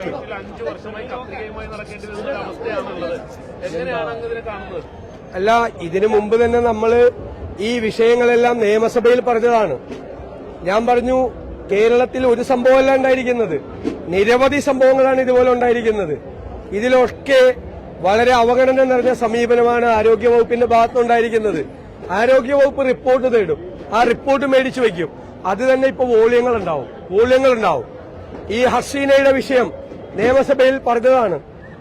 വർഷമായി എങ്ങനെയാണ് കാണുന്നത്? അല്ല ഇതിനു മുമ്പ് തന്നെ നമ്മൾ ഈ വിഷയങ്ങളെല്ലാം നിയമസഭയിൽ പറഞ്ഞതാണ്. ഞാൻ പറഞ്ഞു കേരളത്തിൽ ഒരു സംഭവമല്ല ഉണ്ടായിരിക്കുന്നത്. നിരവധി സംഭവങ്ങളാണ് ഇതുപോലെ ഉണ്ടായിരിക്കുന്നത്. ഇതിലൊക്കെ വളരെ അവഗണന നിറഞ്ഞ സമീപനമാണ് ആരോഗ്യവകുപ്പിന്റെ ഭാഗത്തുനിന്നുണ്ടായിരിക്കുന്നത്. ആരോഗ്യവകുപ്പ് റിപ്പോർട്ട് തേടും. ആ റിപ്പോർട്ട് മേടിച്ചു വയ്ക്കും. അത് തന്നെ ഇപ്പൊ വോള്യങ്ങൾ ഉണ്ടാവും വോള്യങ്ങൾ ഉണ്ടാവും ഈ ഹസീനയുടെ വിഷയം നിയമസഭയിൽ പറഞ്ഞതാണ്.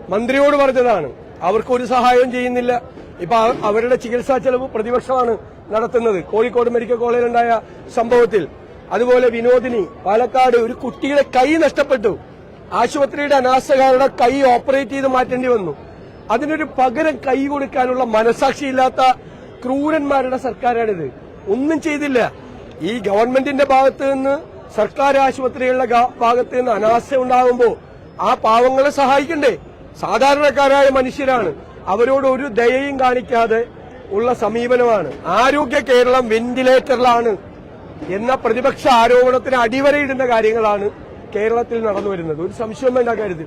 മന്ത്രിയോട് പറഞ്ഞതാണ്. അവർക്ക് ഒരു സഹായവും ചെയ്യുന്നില്ല. ഇപ്പൊ അവരുടെ ചികിത്സാ ചെലവ് പ്രതിപക്ഷമാണ് നടത്തുന്നത്. കോഴിക്കോട് മെഡിക്കൽ കോളേജിലുണ്ടായ സംഭവത്തിൽ. അതുപോലെ വിനോദിനി പാലക്കാട് ഒരു കുട്ടിയുടെ കൈ നഷ്ടപ്പെട്ടു. ആശുപത്രിയുടെ അനാസ്ഥകാരുടെ കൈ ഓപ്പറേറ്റ് ചെയ്ത് മാറ്റേണ്ടി വന്നു. അതിനൊരു പകരം കൈ കൊടുക്കാനുള്ള മനസാക്ഷിയില്ലാത്ത ക്രൂരന്മാരുടെ സർക്കാരാണിത്. ഒന്നും ചെയ്തില്ല. ഈ ഗവൺമെന്റിന്റെ ഭാഗത്ത് നിന്ന് സർക്കാർ ആശുപത്രികളുടെ ഭാഗത്ത് നിന്ന് അനാസ്ഥ ഉണ്ടാകുമ്പോൾ ആ പാവങ്ങളെ സഹായിക്കണ്ടേ? സാധാരണക്കാരായ മനുഷ്യരാണ്. അവരോട് ഒരു ദയയും കാണിക്കാതെ ഉള്ള സമീപനമാണ്. ആരോഗ്യ കേരളം വെന്റിലേറ്ററിലാണ് എന്ന പ്രതിപക്ഷ ആരോപണത്തിന് അടിവരയിടുന്ന കാര്യങ്ങളാണ് കേരളത്തിൽ നടന്നു വരുന്നത്. ഒരു സംശയം വേണ്ട കരുത്.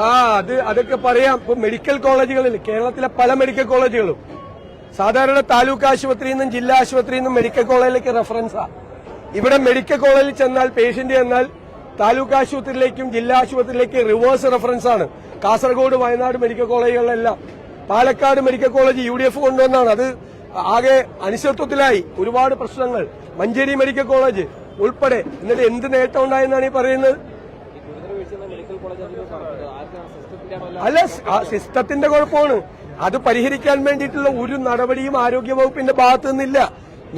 ആ അത് അതൊക്കെ പറയാം. ഇപ്പൊ മെഡിക്കൽ കോളേജുകളിൽ കേരളത്തിലെ പല മെഡിക്കൽ കോളേജുകളും. സാധാരണ താലൂക്ക് ആശുപത്രിയിൽ നിന്നും ജില്ലാ ആശുപത്രിയിൽ നിന്നും മെഡിക്കൽ കോളേജിലേക്ക് റെഫറൻസാ. ഇവിടെ മെഡിക്കൽ കോളേജിൽ ചെന്നാൽ പേഷ്യന്റ് ചെന്നാൽ താലൂക്ക് ആശുപത്രിയിലേക്കും ജില്ലാ ആശുപത്രിയിലേക്കും റിവേഴ്സ് റെഫറൻസ് ആണ്. Kasaragod Wayanad medical കോളേജുകളിലെല്ലാം Palakkad medical college U D F കൊണ്ടുവന്നാണ്. അത് ആകെ അനിശ്ചിത്വത്തിലായി ഒരുപാട് പ്രശ്നങ്ങൾ. മഞ്ചേരി മെഡിക്കൽ കോളേജ് ഉൾപ്പെടെ എന്നിട്ട് എന്ത് നേട്ടം ഉണ്ടായെന്നാണ് ഈ പറയുന്നത്? അല്ല സിസ്റ്റത്തിന്റെ കുഴപ്പമാണ്. അത് പരിഹരിക്കാൻ വേണ്ടിയിട്ടുള്ള ഒരു നടപടിയും ആരോഗ്യവകുപ്പിന്റെ ഭാഗത്തു നിന്നില്ല.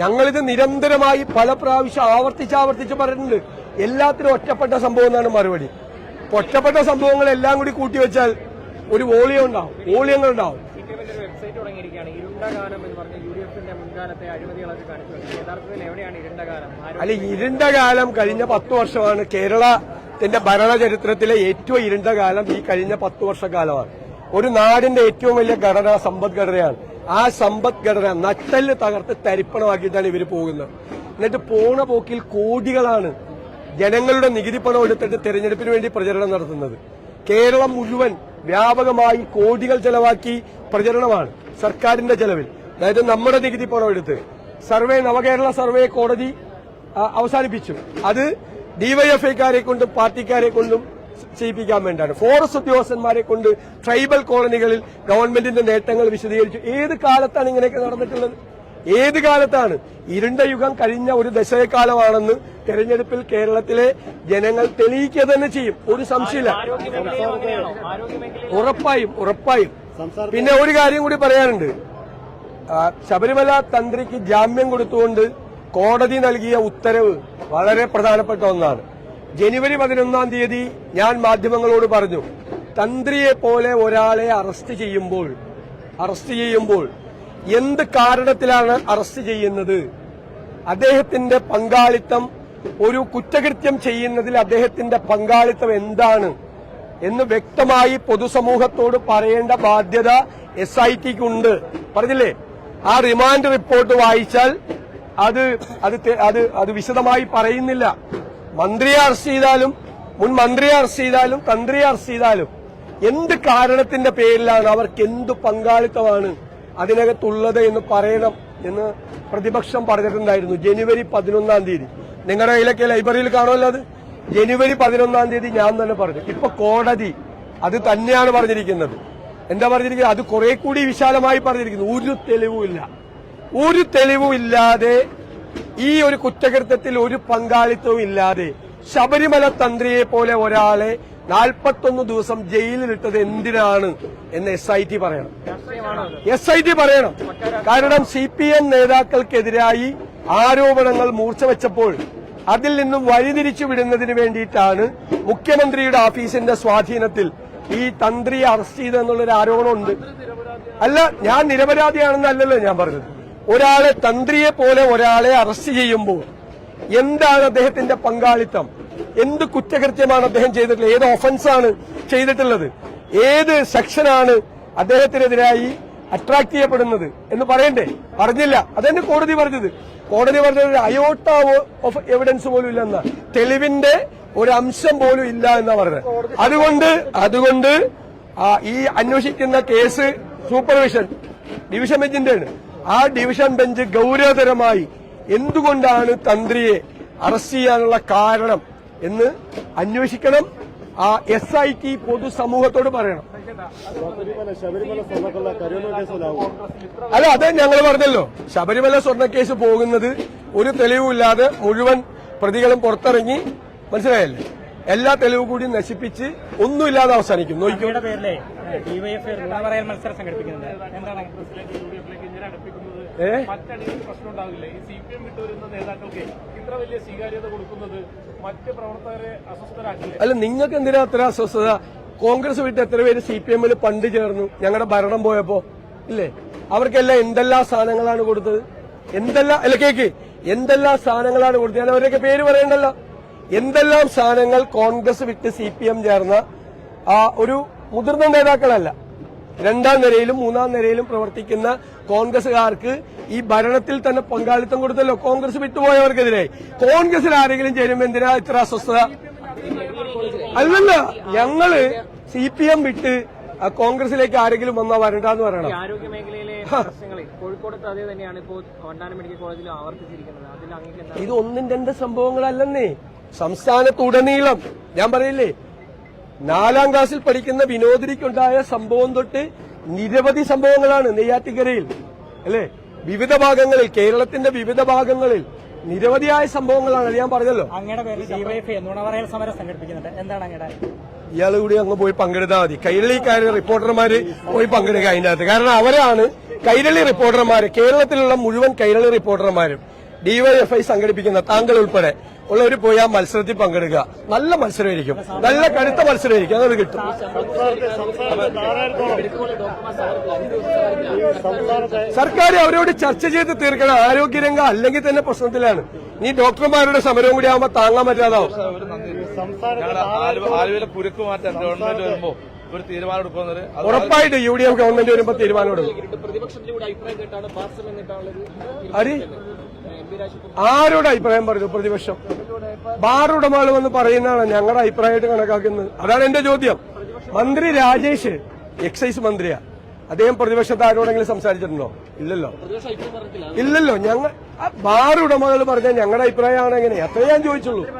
ഞങ്ങളിത് നിരന്തരമായി പല പ്രാവശ്യം ആവർത്തിച്ച് ആവർത്തിച്ച് പറഞ്ഞിട്ടുണ്ട്. എല്ലാത്തിനും ഒറ്റപ്പെട്ട സംഭവം എന്നാണ് മറുപടി. ഒറ്റപ്പെട്ട സംഭവങ്ങൾ എല്ലാം കൂടി കൂട്ടിവെച്ചാൽ ഒരു വോളിയം ഉണ്ടാവും. വോളിയങ്ങൾ ഉണ്ടാവും. അല്ല ഇരുണ്ട കാലം കഴിഞ്ഞ പത്ത് വർഷമാണ് കേരളത്തിന്റെ ഭരണചരിത്രത്തിലെ ഏറ്റവും ഇരുണ്ട കാലം ഈ കഴിഞ്ഞ പത്ത് വർഷക്കാലമാണ്. ഒരു നാടിന്റെ ഏറ്റവും വലിയ ഘടന സമ്പദ്ഘടനയാണ് ആ സമ്പദ്ഘടന നട്ടൽ തകർത്ത് തരിപ്പണമാക്കിയിട്ടാണ് ഇവർ പോകുന്നത്. എന്നിട്ട് പോണ പോക്കിൽ കോടികളാണ് ജനങ്ങളുടെ നികുതി പണം എടുത്തിട്ട് തെരഞ്ഞെടുപ്പിന് വേണ്ടി പ്രചരണം നടത്തുന്നത്. കേരളം മുഴുവൻ വ്യാപകമായി കോടികൾ ചെലവാക്കി പ്രചരണമാണ് സർക്കാരിന്റെ ചെലവിൽ. അതായത് നമ്മുടെ നികുതി പണം എടുത്ത്. സർവേ നവകേരള സർവേ കോടതി അവസാനിപ്പിച്ചു. അത് ഡിവൈഎഫ്ഐക്കാരെ കൊണ്ടും പാർട്ടിക്കാരെ കൊണ്ടും ചെയ്യിപ്പിക്കാൻ വേണ്ടിയാണ്. ഫോറസ്റ്റ് ഉദ്യോഗസ്ഥന്മാരെ കൊണ്ട് ട്രൈബൽ കോളനികളിൽ ഗവൺമെന്റിന്റെ നേട്ടങ്ങൾ വിശദീകരിച്ചു. ഏത് കാലത്താണ് ഇങ്ങനെയൊക്കെ നടന്നിട്ടുള്ളത്? ഏത് കാലത്താണ്? ഇരുണ്ട യുഗം കഴിഞ്ഞ ഒരു ദശകക്കാലമാണെന്ന് തെരഞ്ഞെടുപ്പിൽ കേരളത്തിലെ ജനങ്ങൾ തെളിയിക്കുക തന്നെ ചെയ്യും. ഒരു സംശയമില്ല. ഉറപ്പായും ഉറപ്പായും. പിന്നെ ഒരു കാര്യം കൂടി പറയാനുണ്ട്. ശബരിമല തന്ത്രിക്ക് ജാമ്യം കൊടുത്തുകൊണ്ട് കോടതി നൽകിയ ഉത്തരവ് വളരെ പ്രധാനപ്പെട്ട ഒന്നാണ്. ജനുവരി പതിനൊന്നാം തീയതി ഞാൻ മാധ്യമങ്ങളോട് പറഞ്ഞു തന്ത്രിയെ പോലെ ഒരാളെ അറസ്റ്റ് ചെയ്യുമ്പോൾ അറസ്റ്റ് ചെയ്യുമ്പോൾ എന്ത് കാരണത്തിലാണ് അറസ്റ്റ് ചെയ്യുന്നത്? അദ്ദേഹത്തിന്റെ പങ്കാളിത്തം ഒരു കുറ്റകൃത്യം ചെയ്യുന്നതിൽ അദ്ദേഹത്തിന്റെ പങ്കാളിത്തം എന്താണ് എന്ന് വ്യക്തമായി പൊതുസമൂഹത്തോട് പറയേണ്ട ബാധ്യത എസ് ഐ ടിക്കുണ്ട് പറഞ്ഞില്ലേ? ആ റിമാൻഡ് റിപ്പോർട്ട് വായിച്ചാൽ അത് അത് അത് അത് വിശദമായി പറയുന്നില്ല. മന്ത്രിയെ അറസ്റ്റ് ചെയ്താലും മുൻ മന്ത്രിയെ അറസ്റ്റ് ചെയ്താലും തന്ത്രിയെ അറസ്റ്റ് ചെയ്താലും എന്ത് കാരണത്തിന്റെ പേരിലാണ് അവർക്ക് എന്ത് പങ്കാളിത്തമാണ്? അതിനകത്തുള്ളത് എന്ന് പറയണം എന്ന് പ്രതിപക്ഷം പറഞ്ഞിട്ടുണ്ടായിരുന്നു ജനുവരി പതിനൊന്നാം തീയതി. നിങ്ങളുടെ കയ്യിലൊക്കെ ലൈബ്രറിയിൽ കാണുമല്ലോ അത്? ജനുവരി പതിനൊന്നാം തീയതി ഞാൻ തന്നെ പറഞ്ഞു. ഇപ്പൊ കോടതി അത് തന്നെയാണ് പറഞ്ഞിരിക്കുന്നത്. എന്താ പറഞ്ഞിരിക്കുന്നത്? അത് കുറെ കൂടി വിശാലമായി പറഞ്ഞിരിക്കുന്നു. ഒരു തെളിവുമില്ല ഒരു തെളിവുമില്ലാതെ ഈ ഒരു കുറ്റകൃത്യത്തിൽ ഒരു പങ്കാളിത്തവും ഇല്ലാതെ ശബരിമല തന്ത്രിയെ പോലെ ഒരാളെ നാൽപ്പത്തൊന്ന് ദിവസം ജയിലിലിട്ടത് എന്തിനാണ് എന്ന് എസ് ഐ ടി പറയണം. എസ് ഐ ടി പറയണം. കാരണം സി പി എം നേതാക്കൾക്കെതിരായി ആരോപണങ്ങൾ മൂർച്ച വെച്ചപ്പോൾ അതിൽ നിന്നും വഴിതിരിച്ചു വിടുന്നതിന് വേണ്ടിയിട്ടാണ് മുഖ്യമന്ത്രിയുടെ ഓഫീസിന്റെ സ്വാധീനത്തിൽ ഈ തന്ത്രിയെ അറസ്റ്റ് ചെയ്തെന്നുള്ളൊരു ആരോപണമുണ്ട്. അല്ല ഞാൻ നിരപരാധിയാണെന്നല്ലല്ലോ ഞാൻ പറഞ്ഞത്. ഒരാളെ തന്ത്രിയെ പോലെ ഒരാളെ അറസ്റ്റ് ചെയ്യുമ്പോൾ എന്താണ് അദ്ദേഹത്തിന്റെ പങ്കാളിത്തം? എന്ത് കുറ്റകൃത്യമാണ് അദ്ദേഹം ചെയ്തിട്ടുള്ളത്? ഏത് ഒഫൻസാണ് ചെയ്തിട്ടുള്ളത്? ഏത് സെക്ഷനാണ് അദ്ദേഹത്തിനെതിരായി അട്രാക്ട് ചെയ്യപ്പെടുന്നത് എന്ന് പറയണ്ടേ? പറഞ്ഞില്ല. അതന്നെ കോടതി പറഞ്ഞത്. കോടതി പറഞ്ഞത് ഒരു അയോട്ട ഓഫ് എവിഡൻസ് പോലും ഇല്ലെന്ന തെളിവിന്റെ ഒരു അംശം പോലും ഇല്ല എന്നാ പറഞ്ഞത്. അതുകൊണ്ട് അതുകൊണ്ട് ഈ അന്വേഷിക്കുന്ന കേസ് സൂപ്പർവിഷൻ ഡിവിഷൻ ബെഞ്ചിന്റെയാണ് ആ ഡിവിഷൻ ബെഞ്ച് ഗൗരവതരമായി എന്തുകൊണ്ടാണ് തന്ത്രിയെ അറസ്റ്റ് ചെയ്യാനുള്ള കാരണം എന്ന് അന്വേഷിക്കണം. ആ എസ് ഐ ടി പൊതുസമൂഹത്തോട് പറയണം. അല്ല അതെ ഞങ്ങൾ പറഞ്ഞല്ലോ. ശബരിമല സ്വർണക്കേസ് പോകുന്നത് ഒരു തെളിവുമില്ലാതെ മുഴുവൻ പ്രതികളും പുറത്തിറങ്ങി. മനസ്സിലായല്ലേ? എല്ലാ തെളിവ് കൂടി നശിപ്പിച്ച് ഒന്നുമില്ലാതെ അവസാനിക്കും. നോക്കിയോ മത്സരം സംഘടിപ്പിക്കുന്നത് എന്താണ്? പ്രശ്നം ഉണ്ടാവില്ല? ഈ സി പി എം വിട്ടുവരുന്ന നേതാക്കൾക്ക് ഇത്ര വലിയ സ്വീകാര്യത കൊടുക്കുന്നത് മറ്റ് പ്രവർത്തകരെ അസ്വസ്ഥരാക്കില്ല? അല്ല നിങ്ങൾക്ക് എന്തിനാ അത്ര അസ്വസ്ഥത? കോൺഗ്രസ് വിട്ട് എത്ര പേര് സി പി എമ്മിൽ പണ്ട് ചേർന്നു? ഞങ്ങളുടെ ഭരണം പോയപ്പോ ഇല്ലേ? അവർക്കെല്ലാം എന്തെല്ലാം സാധനങ്ങളാണ് കൊടുത്തത്? എന്തെല്ലാം അല്ല കേക്ക് എന്തെല്ലാം സാധനങ്ങളാണ് കൊടുത്തത്? ഞാൻ അവരൊക്കെ പേര് പറയണ്ടല്ലോ. എന്തെല്ലാം സാധനങ്ങൾ കോൺഗ്രസ് വിട്ട് സി പി എം ചേർന്ന ആ ഒരു മുതിർന്ന നേതാക്കളല്ല രണ്ടാം നിരയിലും മൂന്നാം നിരയിലും പ്രവർത്തിക്കുന്ന കോൺഗ്രസുകാർക്ക് ഈ ഭരണത്തിൽ തന്നെ പങ്കാളിത്തം കൊടുത്തല്ലോ. കോൺഗ്രസ് വിട്ടുപോയവർക്കെതിരെ. കോൺഗ്രസിൽ ആരെങ്കിലും ചേരുമ്പോൾ എന്തിനാ ഇത്ര അസ്വസ്ഥത? അല്ലല്ല ഞങ്ങൾ സി പി എം വിട്ട് കോൺഗ്രസിലേക്ക് ആരെങ്കിലും വന്നാ വരണ്ടെന്ന് പറയണം. ആരോഗ്യ മേഖലയിലെ കോഴിക്കോടത്ത് അതേ തന്നെയാണ് ഇപ്പോൾ വണ്ടാനം മെഡിക്കൽ കോളേജിൽ ആവർത്തിച്ചിരിക്കുന്നത്. ഇത് ഒന്നും രണ്ട് സംഭവങ്ങളല്ലെന്നേ സംസ്ഥാനത്തുടനീളം ഞാൻ പറയില്ലേ നാലാം ക്ലാസ്സിൽ പഠിക്കുന്ന വിനോദിനിക്കുണ്ടായ സംഭവം തൊട്ട് നിരവധി സംഭവങ്ങളാണ് നെയ്യാറ്റിക്കരയിൽ അല്ലേ? വിവിധ ഭാഗങ്ങളിൽ കേരളത്തിന്റെ വിവിധ ഭാഗങ്ങളിൽ നിരവധിയായ സംഭവങ്ങളാണ്. ഞാൻ പറഞ്ഞല്ലോ. ഇയാൾ കൂടി അങ്ങ് പോയി പങ്കെടുത്താൽ മതി. കൈരളിക്കാര് റിപ്പോർട്ടർമാര് പോയി പങ്കെടുക്കുക അതിന്റെ അകത്ത് കാരണം അവരാണ് കൈരളി റിപ്പോർട്ടർമാര്. കേരളത്തിലുള്ള മുഴുവൻ കൈരളി റിപ്പോർട്ടർമാരും ഡിവൈഎഫ്ഐ സംഘടിപ്പിക്കുന്ന താങ്കൾ ഉൾപ്പെടെ. ഉള്ളവർ പോയി ആ മത്സരത്തിൽ പങ്കെടുക്കുക. നല്ല മത്സരമായിരിക്കും. നല്ല കടുത്ത മത്സരമായിരിക്കും. അതത് കിട്ടും. സർക്കാർ അവരോട് ചർച്ച ചെയ്ത് തീർക്കണം. ആരോഗ്യരംഗം അല്ലെങ്കിൽ തന്നെ പ്രശ്നത്തിലാണ്. നീ ഡോക്ടർമാരുടെ സമരവും കൂടി ആവുമ്പോ താങ്ങാൻ പറ്റാതാവും. ആലുവയിലെ മാറ്റാൻ ഗവൺമെന്റ് വരുമ്പോ ഒരു തീരുമാനം എടുക്കുന്നത് ഉറപ്പായിട്ട് യു ഡി എഫ് ഗവൺമെന്റ് വരുമ്പോ തീരുമാനം എടുക്കും. പ്രതിപക്ഷത്തിലൂടെ അഭിപ്രായം കേട്ടാണ് പാർസൽ ആരോട് അഭിപ്രായം പറഞ്ഞു പ്രതിപക്ഷം? ബാറുടമകൾ വന്ന് പറയുന്നതാണ് ഞങ്ങളുടെ അഭിപ്രായമായിട്ട് കണക്കാക്കുന്നത്. അതാണ് എന്റെ ചോദ്യം. മന്ത്രി രാജേഷ് എക്സൈസ് മന്ത്രിയാ. അദ്ദേഹം പ്രതിപക്ഷത്ത് ആരോടെങ്കിലും സംസാരിച്ചിട്ടുണ്ടോ? ഇല്ലല്ലോ. ഇല്ലല്ലോ. ഞങ്ങൾ ബാറുടമകൾ പറഞ്ഞാൽ ഞങ്ങളുടെ അഭിപ്രായമാണ് എങ്ങനെ? അത്രേ ഞാൻ ചോദിച്ചുള്ളൂ.